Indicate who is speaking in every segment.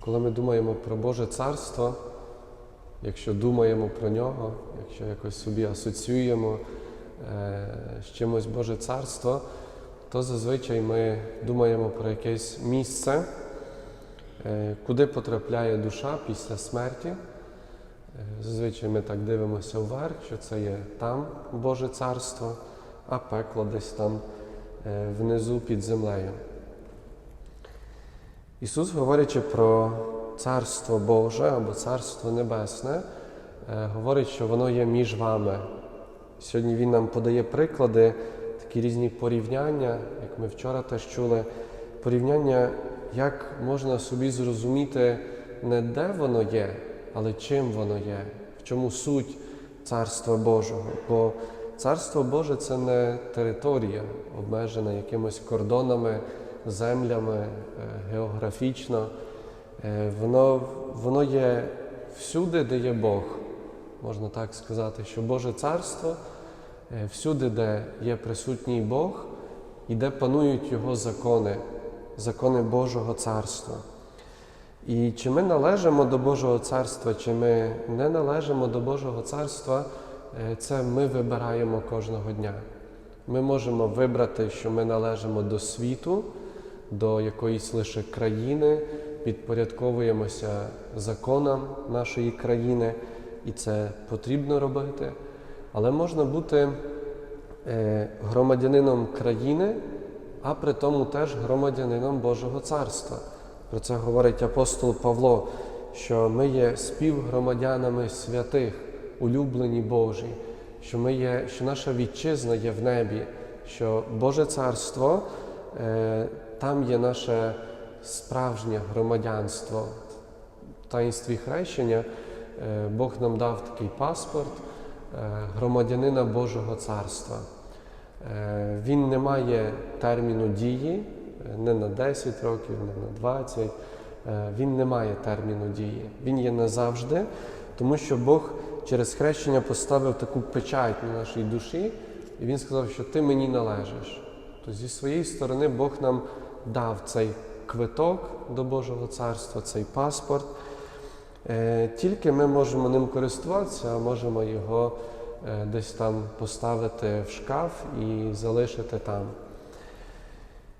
Speaker 1: Коли ми думаємо про Боже Царство, якщо думаємо про нього, якщо якось собі асоціюємо е, з чимось Боже Царство, то зазвичай ми думаємо про якесь місце, е, куди потрапляє душа після смерті. Е, Зазвичай ми так дивимося вверх, що це є там Боже Царство, а пекло десь там внизу під землею. Ісус, говорячи про Царство Боже або Царство Небесне, е, говорить, що воно є між вами. Сьогодні Він нам подає приклади, такі різні порівняння, як ми вчора теж чули, порівняння, як можна собі зрозуміти не де воно є, але чим воно є, в чому суть Царства Божого. Бо Царство Боже це не територія, обмежена якимись кордонами, землями е, географічно. Е, Воно, воно є всюди, де є Бог. Можна так сказати, що Боже Царство е, всюди, де є присутній Бог і де панують Його закони, закони Божого Царства. І чи ми належимо до Божого царства, чи ми не належимо до Божого царства, це ми вибираємо кожного дня. Ми можемо вибрати, що ми належимо до світу, до якоїсь лише країни, підпорядковуємося законам нашої країни, і це потрібно робити. Але можна бути е, громадянином країни, а при тому теж громадянином Божого царства. Про це говорить апостол Павло, що ми є співгромадянами святих, улюблені Божі, що ми є, що наша вітчизна є в небі, що Боже царство там є наше справжнє громадянство. В таїнстві хрещення е, Бог нам дав такий паспорт е, громадянина Божого царства. Е, Він не має терміну дії, е, не на 10 років, не на 20. Е, Він не має терміну дії. Він є назавжди, тому що Бог через хрещення поставив таку печать на нашій душі, і Він сказав, що ти мені належиш. То зі своєї сторони Бог нам дав цей квиток до Божого царства, цей паспорт. Е, Тільки ми можемо ним користуватися, а можемо його е, десь там поставити в шкаф і залишити там.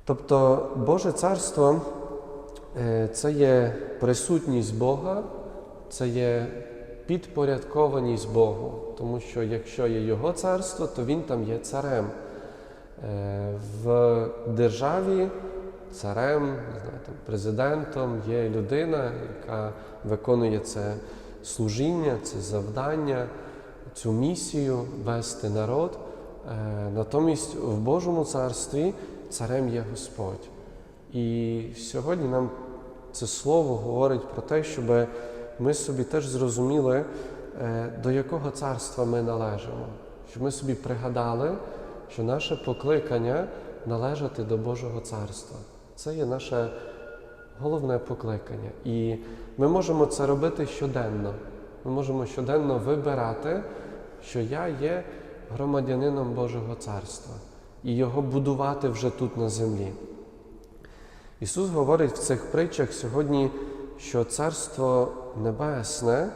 Speaker 1: Тобто Боже царство е, це є присутність Бога, це є підпорядкованість Богу, тому що якщо є Його царство, то Він там є царем. Е, В державі царем, не знаю, там, президентом є людина, яка виконує це служіння, це завдання, цю місію вести народ. Е, Натомість в Божому царстві царем є Господь. І сьогодні нам це слово говорить про те, щоб ми собі теж зрозуміли, е, до якого царства ми належимо, щоб ми собі пригадали, що наше покликання належати до Божого царства. Це є наше головне покликання. І ми можемо це робити щоденно. Ми можемо щоденно вибирати, що я є громадянином Божого царства і його будувати вже тут на землі. Ісус говорить в цих притчах сьогодні, що Царство Небесне,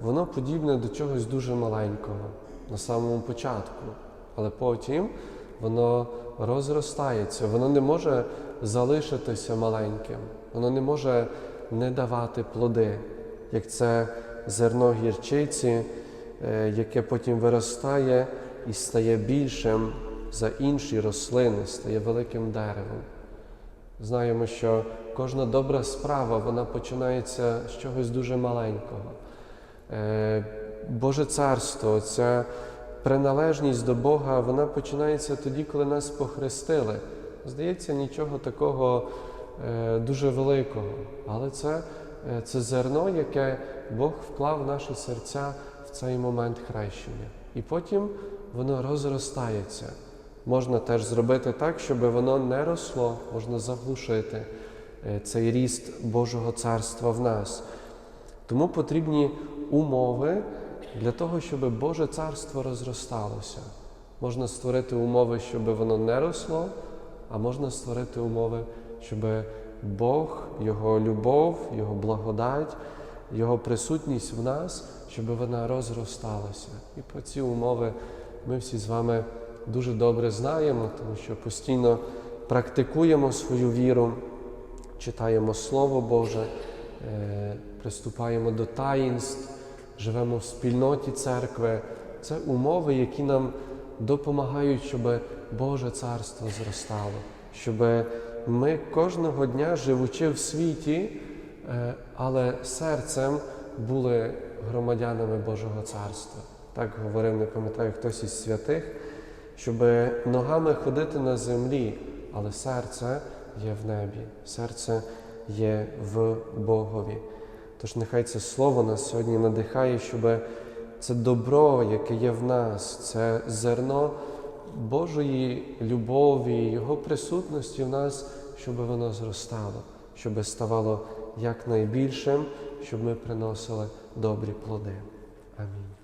Speaker 1: воно подібне до чогось дуже маленького на самому початку, але потім воно розростається, воно не може залишитися маленьким, воно не може не давати плоди, як це зерно гірчиці, е, яке потім виростає і стає більшим за інші рослини, стає великим деревом. Знаємо, що кожна добра справа вона починається з чогось дуже маленького. Е, Боже царство, ця приналежність до Бога, вона починається тоді, коли нас похрестили. Здається, нічого такого е, дуже великого, але це, е, це зерно, яке Бог вклав в наші серця в цей момент хрещення. І потім воно розростається. Можна теж зробити так, щоб воно не росло, можна заглушити е, цей ріст Божого царства в нас. Тому потрібні умови для того, щоб Боже царство розросталося. Можна створити умови, щоб воно не росло, а можна створити умови, щоб Бог, Його любов, Його благодать, Його присутність в нас, щоб вона розросталася. І про ці умови ми всі з вами дуже добре знаємо, тому що постійно практикуємо свою віру, читаємо Слово Боже, е, приступаємо до таїнств, живемо в спільноті церкви. Це умови, які нам допомагають, щоб Боже царство зростало, щоб ми кожного дня, живучи в світі, е, але серцем були громадянами Божого царства. Так говорив, не пам'ятаю, хтось із святих, щоб ногами ходити на землі, але серце є в небі, серце є в Богові. Тож нехай це слово нас сьогодні надихає, щоб це добро, яке є в нас, це зерно Божої любові, Його присутності в нас, щоб воно зростало, щоб ставало якнайбільшим, щоб ми приносили добрі плоди. Амінь.